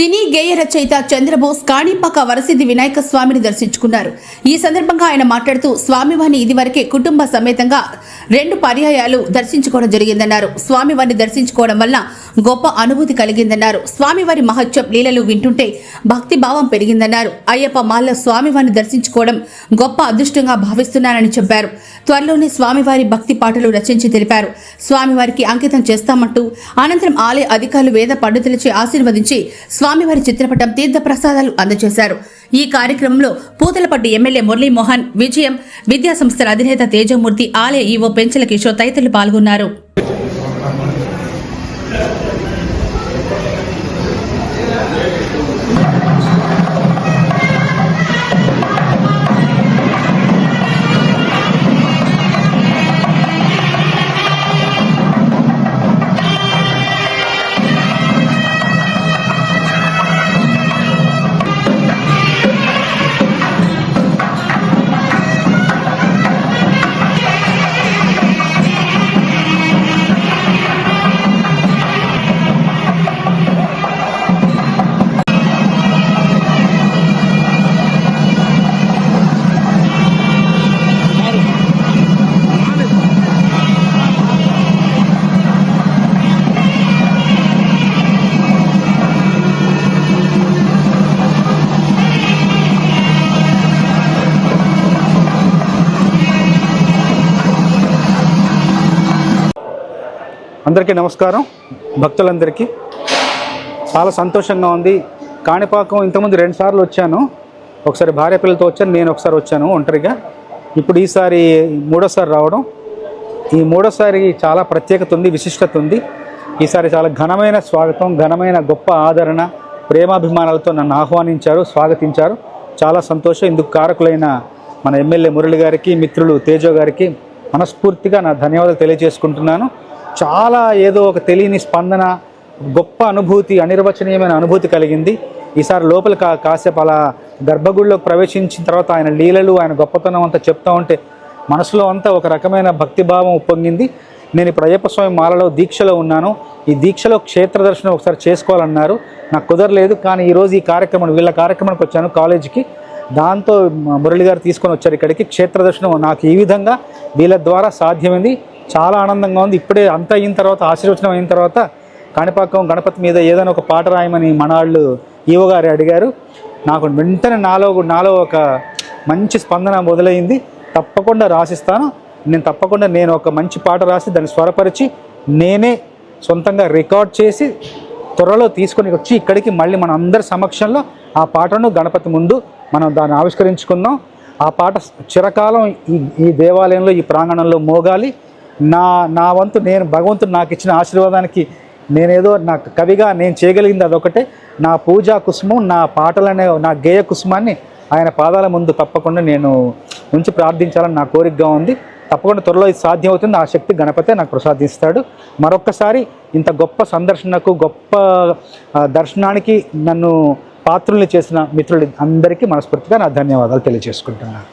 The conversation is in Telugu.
సినీ గేయ రచయిత చంద్రబోస్ కాణిపాక వరసిద్ధి వినాయక స్వామిని దర్శించుకున్నారు. ఈ సందర్భంగా ఆయన మాట్లాడుతూ స్వామివారిని ఇదివరకే కుటుంబ సమేతంగా రెండు పర్యాయాలు దర్శించుకోవడం జరిగిందన్నారు. స్వామివారిని దర్శించుకోవడం వల్ల గొప్ప అనుభూతి కలిగిందన్నారు. స్వామివారి మహత్యం లీలలు వింటుంటే భక్తి భావం పెరిగిందన్నారు. అయ్యప్ప మాల్ల స్వామివారిని దర్శించుకోవడం గొప్ప అదృష్టంగా భావిస్తున్నానని చెప్పారు. త్వరలోనే స్వామివారి భక్తి పాటలు రచించి తెలిపారు. స్వామివారికి అంకితం చేస్తామంటూ అనంతరం ఆలయ అధికారులు వేద పండితులచే ఆశీర్వదించి స్వామివారి చిత్రపటం తీర్థ ప్రసాదాలు అందజేశారు. ఈ కార్యక్రమంలో పూతలపట్టు ఎమ్మెల్యే మురళీమోహన్ విజయం విద్యా సంస్థల అధినేత తేజమూర్తి ఆలయ ఈవో పెంచల కిషోర్ తదితరులు పాల్గొన్నారు. అందరికీ నమస్కారం. భక్తులందరికీ. చాలా సంతోషంగా ఉంది. కాణిపాకం ఇంతకుముందు రెండు సార్లు వచ్చాను. ఒకసారి భార్య పిల్లలతో వచ్చాను నేను ఒకసారి వచ్చాను ఒంటరిగా. ఇప్పుడు ఈసారి మూడోసారి రావడం. ఈ మూడోసారి చాలా ప్రత్యేకత ఉంది విశిష్టత ఉంది. ఈసారి చాలా ఘనమైన స్వాగతం ఘనమైన గొప్ప ఆదరణ ప్రేమాభిమానాలతో నన్ను ఆహ్వానించారు స్వాగతించారు. చాలా సంతోషం. ఇందుకు కారకులైన మన ఎమ్మెల్యే మురళి గారికి మిత్రులు తేజో గారికి మనస్ఫూర్తిగా నా ధన్యవాదాలు తెలియజేసుకుంటున్నాను. చాలా ఏదో ఒక తెలియని స్పందన గొప్ప అనుభూతి అనిర్వచనీయమైన అనుభూతి కలిగింది. ఈసారి లోపల కా కాసేపు అలా గర్భగుడిలోకి ప్రవేశించిన తర్వాత ఆయన లీలలు ఆయన గొప్పతనం అంతా చెప్తా ఉంటే మనసులో అంతా ఒక రకమైన భక్తిభావం ఉప్పొంగింది. నేను ఇప్పుడు అయ్యప్ప స్వామి మాలలో దీక్షలో ఉన్నాను. ఈ దీక్షలో క్షేత్ర దర్శనం ఒకసారి చేసుకోవాలన్నారు. నాకు కుదరలేదు కానీ ఈరోజు ఈ కార్యక్రమం వీళ్ళ కార్యక్రమానికి వచ్చాను కాలేజీకి. దాంతో మురళి గారు తీసుకొని వచ్చారు ఇక్కడికి. క్షేత్ర దర్శనం నాకు ఈ విధంగా వీళ్ళ ద్వారా సాధ్యమైంది. చాలా ఆనందంగా ఉంది. ఇప్పుడే అంత అయిన తర్వాత ఆశీర్వచనం అయిన తర్వాత కాణిపాకం గణపతి మీద ఏదైనా ఒక పాట రాయమని మనవాళ్ళు ఈవో గారు అడిగారు. నాకు వెంటనే నాలో నాలో ఒక మంచి స్పందన మొదలైంది. తప్పకుండా రాసిస్తాను. నేను తప్పకుండా నేను ఒక మంచి పాట రాసి దాన్ని స్వరపరిచి నేనే సొంతంగా రికార్డ్ చేసి త్వరలో తీసుకొని వచ్చి ఇక్కడికి మళ్ళీ మన అందరి సమక్షంలో ఆ పాటను గణపతి ముందు మనం దాన్ని ఆవిష్కరించుకుందాం. ఆ పాట చిరకాలం ఈ ఈ దేవాలయంలో ఈ ప్రాంగణంలో మోగాలి. నా నా వంతు నేను భగవంతుడు నాకు ఇచ్చిన ఆశీర్వాదానికి నేనేదో నా కవిగా నేను చేయగలిగింది అదొకటే. నా పూజా కుసుమం నా పాటలనే నా గేయ కుసుమాన్ని ఆయన పాదాల ముందు తప్పకుండా నేను ఉంచి ప్రార్థించాలని నా కోరికగా ఉంది. తప్పకుండా త్వరలో ఇది సాధ్యం అవుతుంది ఆ శక్తి గణపతే నాకు ప్రసాదిస్తాడు. మరొక్కసారి ఇంత గొప్ప సందర్శనకు గొప్ప దర్శనానికి నన్ను పాత్రుల్ని చేసిన మిత్రులు అందరికీ మనస్ఫూర్తిగా నా ధన్యవాదాలు తెలియజేసుకుంటున్నాను.